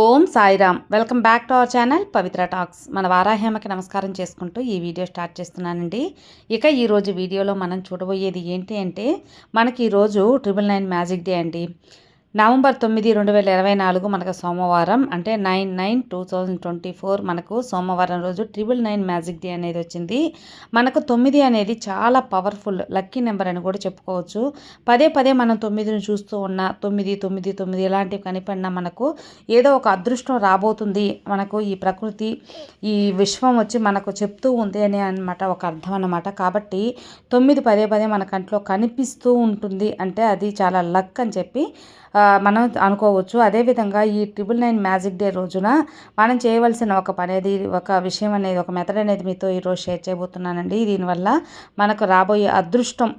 Om Sairam. Welcome back to our channel Pavitra talks. మన వారాహేమకి నమస్కారం చేసుకుంటూ ఈ వీడియో స్టార్ట్ చేస్తున్నానండి. ఇక ఈరోజు వీడియోలో మనం చూడబోయేది ఏంటి అంటే మనకి ఈరోజు ట్రిపుల్ నైన్ మ్యాజిక్ డే అండి. నవంబర్ తొమ్మిది రెండు వేల ఇరవై నాలుగు మనకు సోమవారం అంటే nine nine two thousand twenty four మనకు సోమవారం రోజు ట్రిపుల్ నైన్ మ్యాజిక్ డే అనేది వచ్చింది. మనకు తొమ్మిది అనేది చాలా పవర్ఫుల్ లక్కీ నెంబర్ అని కూడా చెప్పుకోవచ్చు. పదే పదే మనం తొమ్మిదిని చూస్తూ ఉన్న తొమ్మిది తొమ్మిది తొమ్మిది ఇలాంటివి కనిపడినా మనకు ఏదో ఒక అదృష్టం రాబోతుంది. మనకు ఈ ప్రకృతి ఈ విశ్వం వచ్చి మనకు చెప్తూ ఉంది అని అనమాట ఒక అర్థం అనమాట కాబట్టి తొమ్మిది పదే పదే మన కంట్లో కనిపిస్తూ ఉంటుంది అంటే అది చాలా లక్ అని చెప్పి మనం అనుకోవచ్చు. అదేవిధంగా ఈ ట్రిపుల్ నైన్ మ్యాజిక్ డే రోజున మనం చేయవలసిన ఒక పని అనేది ఒక విషయం అనేది ఒక మెథడ్ అనేది మీతో ఈరోజు షేర్ చేయబోతున్నానండి. దీనివల్ల మనకు రాబోయే అదృష్టం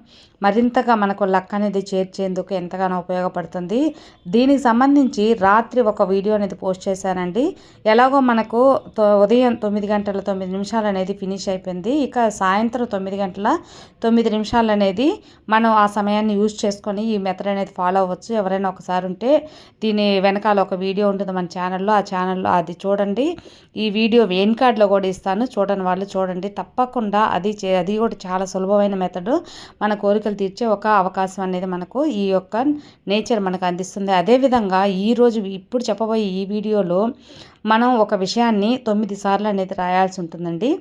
మరింతగా మనకు లక్ అనేది చేర్చేందుకు ఎంతగానో ఉపయోగపడుతుంది. దీనికి సంబంధించి రాత్రి ఒక వీడియో అనేది పోస్ట్ చేశానండి. ఎలాగో మనకు ఉదయం తొమ్మిది గంటల తొమ్మిది నిమిషాలు అనేది ఫినిష్ అయిపోయింది. ఇక సాయంత్రం తొమ్మిది గంటల తొమ్మిది నిమిషాలు అనేది మనం ఆ సమయాన్ని యూజ్ చేసుకొని ఈ మెథడ్ అనేది ఫాలో అవ్వచ్చు. ఎవరైనా ఒకసారి ఉంటే దీని వెనకాల ఒక వీడియో ఉంటుంది మన ఛానల్లో. ఆ ఛానల్లో అది చూడండి. ఈ వీడియో వెయిన్ కార్డ్లో కూడా ఇస్తాను. చూడని వాళ్ళు చూడండి. తప్పకుండా అది అది కూడా చాలా సులభమైన మెథడ్. మన కోరికలు కోరికలు తీర్చే ఒక అవకాశం అనేది మనకు ఈ యొక్క నేచర్ మనకు అందిస్తుంది. అదేవిధంగా ఈరోజు ఇప్పుడు చెప్పబోయే ఈ వీడియోలో మనం ఒక విషయాన్ని తొమ్మిది సార్లు అనేది రాయాల్సి ఉంటుందండి.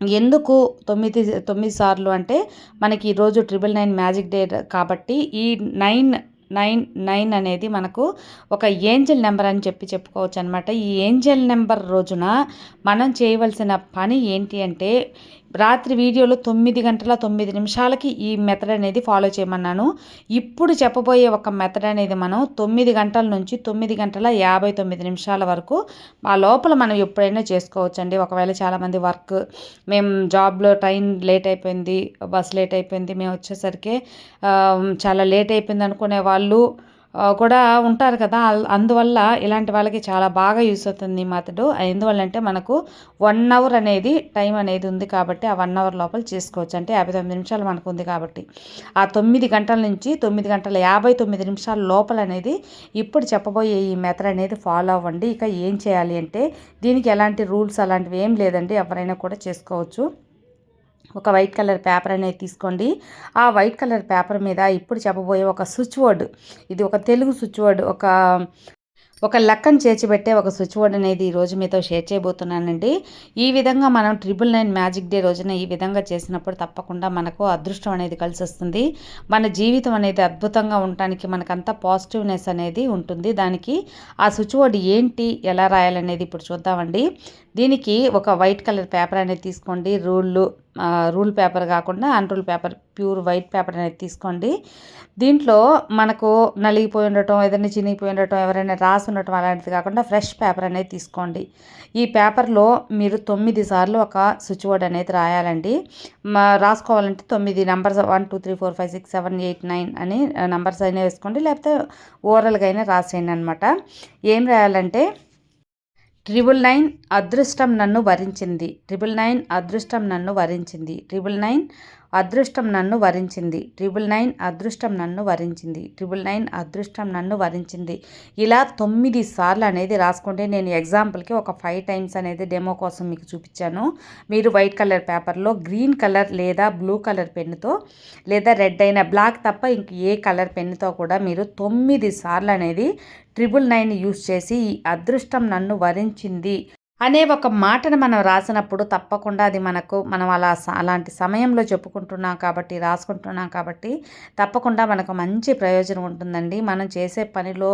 ఎందుకు తొమ్మిది తొమ్మిది సార్లు అంటే మనకి ఈరోజు ట్రిపుల్ నైన్ మ్యాజిక్ డే కాబట్టి ఈ నైన్ నైన్ నైన్ అనేది మనకు ఒక ఏంజల్ నెంబర్ అని చెప్పి చెప్పుకోవచ్చు అనమాట ఈ ఏంజల్ నెంబర్ రోజున మనం చేయవలసిన పని ఏంటి అంటే రాత్రి వీడియోలో తొమ్మిది గంటల తొమ్మిది నిమిషాలకి ఈ మెథడ్ అనేది ఫాలో చేయమన్నాను. ఇప్పుడు చెప్పబోయే ఒక మెథడ్ అనేది మనం తొమ్మిది గంటల నుంచి తొమ్మిది గంటల యాభై తొమ్మిది నిమిషాల వరకు ఆ లోపల మనం ఎప్పుడైనా చేసుకోవచ్చండి. ఒకవేళ చాలామంది వర్క్ మేము జాబ్లో ట్రైన్ లేట్ అయిపోయింది బస్ లేట్ అయిపోయింది మేము వచ్చేసరికి చాలా లేట్ అయిపోయింది అనుకునే వాళ్ళు వాళ్ళు కూడా ఉంటారు కదా. అందువల్ల ఇలాంటి వాళ్ళకి చాలా బాగా యూస్ అవుతుంది ఈ మెథడ్. ఎందువల్లంటే మనకు వన్ అవర్ అనేది టైం అనేది ఉంది కాబట్టి ఆ వన్ అవర్ లోపల చేసుకోవచ్చు. అంటే యాభై తొమ్మిది నిమిషాలు మనకు ఉంది కాబట్టి. ఆ తొమ్మిది గంటల నుంచి తొమ్మిది గంటల యాభై తొమ్మిది నిమిషాల లోపల అనేది ఇప్పుడు చెప్పబోయే ఈ మెథడ్ అనేది ఫాలో అవ్వండి. ఇక ఏం చేయాలి అంటే దీనికి ఎలాంటి రూల్స్ అలాంటివి ఏం లేదండి. ఎవరైనా కూడా చేసుకోవచ్చు. ఒక వైట్ కలర్ పేపర్ అనేది తీసుకోండి. ఆ వైట్ కలర్ పేపర్ మీద ఇప్పుడు చెప్పబోయే ఒక స్విచ్ బోర్డు ఇది ఒక తెలుగు స్విచ్ బోర్డు ఒక ఒక లెక్కను చేర్చిపెట్టే ఒక స్విచ్ బోర్డ్ అనేది ఈరోజు మీతో షేర్ చేయబోతున్నానండి. ఈ విధంగా మనం ట్రిపుల్ నైన్ మ్యాజిక్ డే రోజున ఈ విధంగా చేసినప్పుడు తప్పకుండా మనకు అదృష్టం అనేది కలిసి వస్తుంది. మన జీవితం అనేది అద్భుతంగా ఉండటానికి మనకంతా పాజిటివ్నెస్ అనేది ఉంటుంది. దానికి ఆ స్విచ్ బోర్డ్ ఏంటి ఎలా రాయాలనేది ఇప్పుడు చూద్దామండి. దీనికి ఒక వైట్ కలర్ పేపర్ అనేది తీసుకోండి. రూళ్ళు రూల్ పేపర్ కాకుండా unrule paper pure white paper అనేది తీసుకోండి. దీంట్లో మనకు నలిగిపోయి ఉండటం ఏదైనా చినిగిపోయి ఉండటం ఎవరైనా రాసి ఉండటం అలాంటిది కాకుండా ఫ్రెష్ పేపర్ అనేది తీసుకోండి. ఈ పేపర్లో మీరు తొమ్మిది సార్లు ఒక స్విచ్ బోర్డ్ అనేది రాయాలండి. రాసుకోవాలంటే తొమ్మిది numbers one two three four five six seven eight nine అని నెంబర్స్ అయినా వేసుకోండి. లేకపోతే ఓవరాల్గా అయినా రాసేయండి అనమాట ఏం రాయాలంటే ట్రిపుల్ నైన్ అదృష్టం నన్ను వరించింది. ట్రిపుల్ నైన్ అదృష్టం నన్ను వరించింది. ట్రిపుల్ నైన్ అదృష్టం నన్ను వరించింది. ట్రిపుల్ నైన్ అదృష్టం నన్ను వరించింది. ట్రిపుల్ నైన్ అదృష్టం నన్ను వరించింది. ఇలా తొమ్మిది సార్లు అనేది రాసుకుంటే నేను ఎగ్జాంపుల్కి ఒక ఫైవ్ టైమ్స్ అనేది డెమో కోసం మీకు చూపించాను. మీరు వైట్ కలర్ పేపర్లో గ్రీన్ కలర్ లేదా బ్లూ కలర్ పెన్నుతో లేదా రెడ్ అయిన బ్లాక్ తప్ప ఇంక ఏ కలర్ పెన్నుతో కూడా మీరు తొమ్మిది సార్లు అనేది ట్రిపుల్ నైన్ యూస్ చేసి ఈ అదృష్టం నన్ను వరించింది అనే ఒక మాటను మనం రాసినప్పుడు తప్పకుండా అది మనకు మనం అలా అలాంటి సమయంలో చెప్పుకుంటున్నాం కాబట్టి రాసుకుంటున్నాం కాబట్టి తప్పకుండా మనకు మంచి ప్రయోజనం ఉంటుందండి. మనం చేసే పనిలో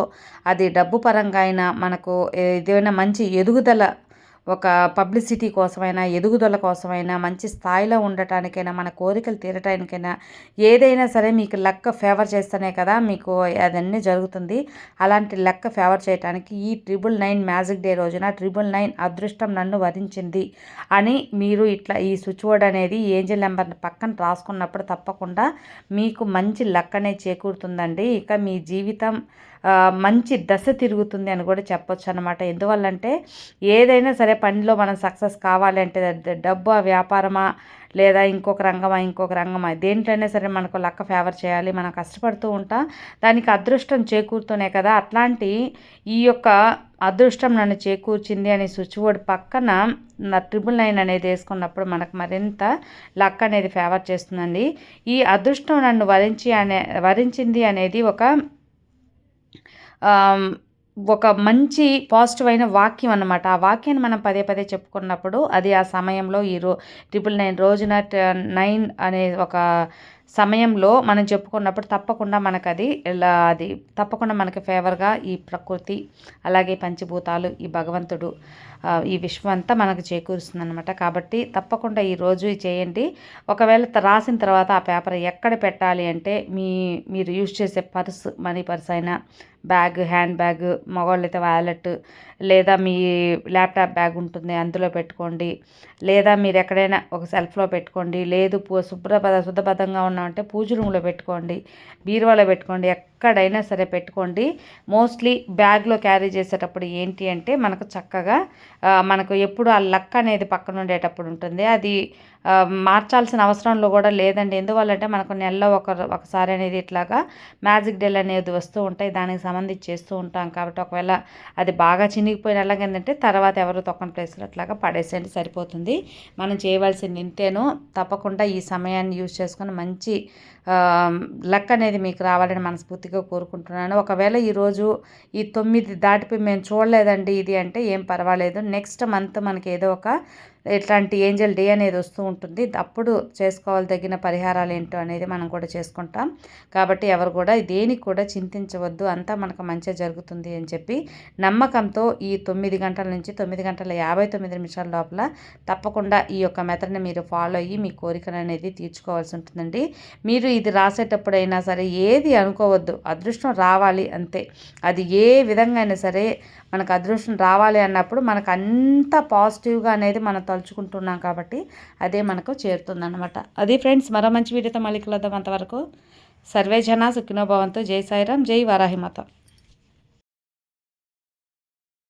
అది డబ్బు పరంగా అయినా మనకు ఏదైనా మంచి ఎదుగుదల ఒక పబ్లిసిటీ కోసమైనా ఎదుగుదల కోసమైనా మంచి స్థాయిలో ఉండటానికైనా మన కోరికలు తీరటానికైనా ఏదైనా సరే మీకు లెక్క ఫేవర్ చేస్తేనే కదా మీకు అదన్నీ జరుగుతుంది. అలాంటి లెక్క ఫేవర్ చేయడానికి ఈ ట్రిపుల్ నైన్ మ్యాజిక్ డే రోజున ట్రిపుల్ నైన్ అదృష్టం నన్ను వరించింది అని మీరు ఇట్లా ఈ స్విచ్ బోర్డ్ అనేది ఏంజిల్ నెంబర్ పక్కన రాసుకున్నప్పుడు తప్పకుండా మీకు మంచి లెక్కనే చేకూరుతుందండి. ఇక మీ జీవితం మంచి దశ తిరుగుతుంది అని కూడా చెప్పొచ్చు అనమాట ఎందువల్లంటే ఏదైనా సరే పనిలో మనం సక్సెస్ కావాలి అంటే డబ్బు వ్యాపారమా లేదా ఇంకొక రంగమా ఇంకొక రంగమా? దేంట్లోనే సరే మనకు లక్క ఫేవర్ చేయాలి మనం కష్టపడుతూ ఉంటా దానికి అదృష్టం చేకూరుతూనే కదా. అట్లాంటి ఈ యొక్క అదృష్టం నన్ను చేకూర్చింది అని స్విచ్ బోర్డ్ పక్కన నా ట్రిపుల్ నైన్ అనేది వేసుకున్నప్పుడు మనకు మరింత లక్ అనేది ఫేవర్ చేస్తుందండి. ఈ అదృష్టం నన్ను వరించి అనే వరించింది అనేది ఒక ఒక మంచి పాజిటివ్ అయిన వాక్యం అనమాట ఆ వాక్యాన్ని మనం పదే పదే చెప్పుకున్నప్పుడు అది ఆ సమయంలో ఈ రో ట్రిపుల్ నైన్ రోజున నైన్ అనే ఒక సమయంలో మనం చెప్పుకున్నప్పుడు తప్పకుండా మనకు అది ఇలా అది తప్పకుండా మనకి ఫేవర్గా ఈ ప్రకృతి అలాగే పంచభూతాలు ఈ భగవంతుడు ఈ విషయం అంతా మనకు చేకూరుస్తుంది అనమాట కాబట్టి తప్పకుండా ఈరోజు చేయండి. ఒకవేళ రాసిన తర్వాత ఆ పేపర్ ఎక్కడ పెట్టాలి అంటే మీ మీరు యూజ్ చేసే పర్స్ మనీ పర్స్ అయినా బ్యాగ్ హ్యాండ్ బ్యాగ్ మగవాళ్ళైతే వ్యాలెట్ లేదా మీ ల్యాప్టాప్ బ్యాగ్ ఉంటుంది అందులో పెట్టుకోండి. లేదా మీరు ఎక్కడైనా ఒక సెల్ఫ్లో పెట్టుకోండి. లేదు శుభ్రపద శుద్ధబద్ధంగా ఉన్నామంటే పూజ రూమ్లో పెట్టుకోండి. బీరువాలో పెట్టుకోండి. ఎక్కడైనా సరే పెట్టుకోండి. మోస్ట్లీ బ్యాగ్లో క్యారీ చేసేటప్పుడు ఏంటి అంటే మనకు చక్కగా మనకు ఎప్పుడు ఆ లక్ అనేది పక్కన ఉండేటప్పుడు ఉంటుంది. అది మార్చాల్సిన అవసరంలో కూడా లేదండి. ఎందువల్లంటే మనకు నెలలో ఒక ఒకసారి అనేది ఇట్లాగా మ్యాజిక్ డెల్ అనేది వస్తూ ఉంటాయి. దానికి సంబంధించి చేస్తూ ఉంటాం కాబట్టి ఒకవేళ అది బాగా చినిగిపోయిన ఏంటంటే తర్వాత ఎవరు తొక్కని ప్లేస్లో అట్లాగా పడేసేయండి సరిపోతుంది. మనం చేయవలసింది ఇంతేను తప్పకుండా ఈ సమయాన్ని యూజ్ చేసుకొని మంచి లక్ అనేది మీకు రావాలని మనస్ఫూర్తిగా కోరుకుంటున్నాను. ఒకవేళ ఈరోజు ఈ తొమ్మిది దాటిపోయి మేము చూడలేదండి ఇది అంటే ఏం పర్వాలేదు. నెక్స్ట్ మంత్ మనకి ఏదో ఒక ఇట్లాంటి ఏంజల్ డే అనేది వస్తూ ఉంటుంది. అప్పుడు చేసుకోవాలి తగిన పరిహారాలు ఏంటో అనేది మనం కూడా చేసుకుంటాం. కాబట్టి ఎవరు కూడా దేనికి కూడా చింతించవద్దు. అంతా మనకు మంచిగా జరుగుతుంది అని చెప్పి నమ్మకంతో ఈ తొమ్మిది గంటల నుంచి తొమ్మిది గంటల యాభై తొమ్మిది నిమిషాల లోపల తప్పకుండా ఈ యొక్క మెథడ్ని మీరు ఫాలో అయ్యి మీ కోరికను అనేది తీర్చుకోవాల్సి ఉంటుందండి. మీరు ఇది రాసేటప్పుడైనా సరే ఏది అనుకోవద్దు. అదృష్టం రావాలి అంతే. అది ఏ విధంగా అయినా సరే మనకు అదృష్టం రావాలి అన్నప్పుడు మనకు అంత పాజిటివ్గా అనేది మనం తలుచుకుంటున్నాం కాబట్టి అదే మనకు చేరుతుందన్నమాట. అది ఫ్రెండ్స్ మరో మంచి వీడియోతో మళ్ళీ కలుద్దాం అంతవరకు. సర్వే జన సుఖినోభవంతో జై సాయిరాం జై వారాహిమాత.